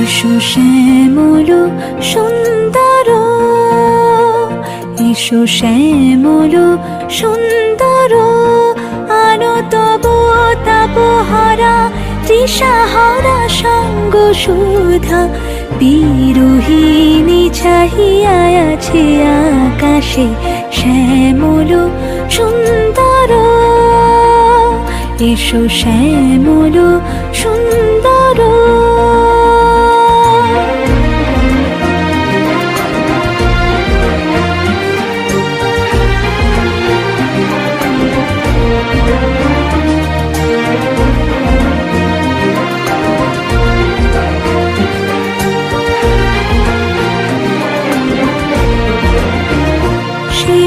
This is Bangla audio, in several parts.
এসো শ্যামল সুন্দর, এসো শ্যামল সুন্দর আনো তব তাপহারা তৃষাহারা সঙ্গ সুধা, বিরোহিণী চাহিয়া আছে আকাশে শ্যামল সুন্দর, এসো শ্যামল সুন্দর।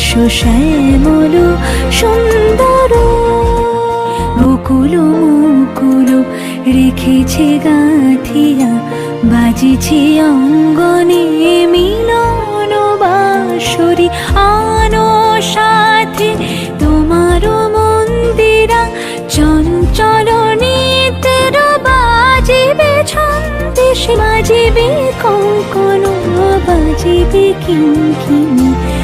এসো সুন্দর বকুল মুকুল রেখেছে গাঁথিয়া, বাজিছে অঙ্গনে মিলন বাসরি আনো সাথে তোমার মন্দিরা, চঞ্চল নিতের বাজিবে, ছন্দেশ বাজিবে, কঙ্কন বাজিবে কিঙ্কিনি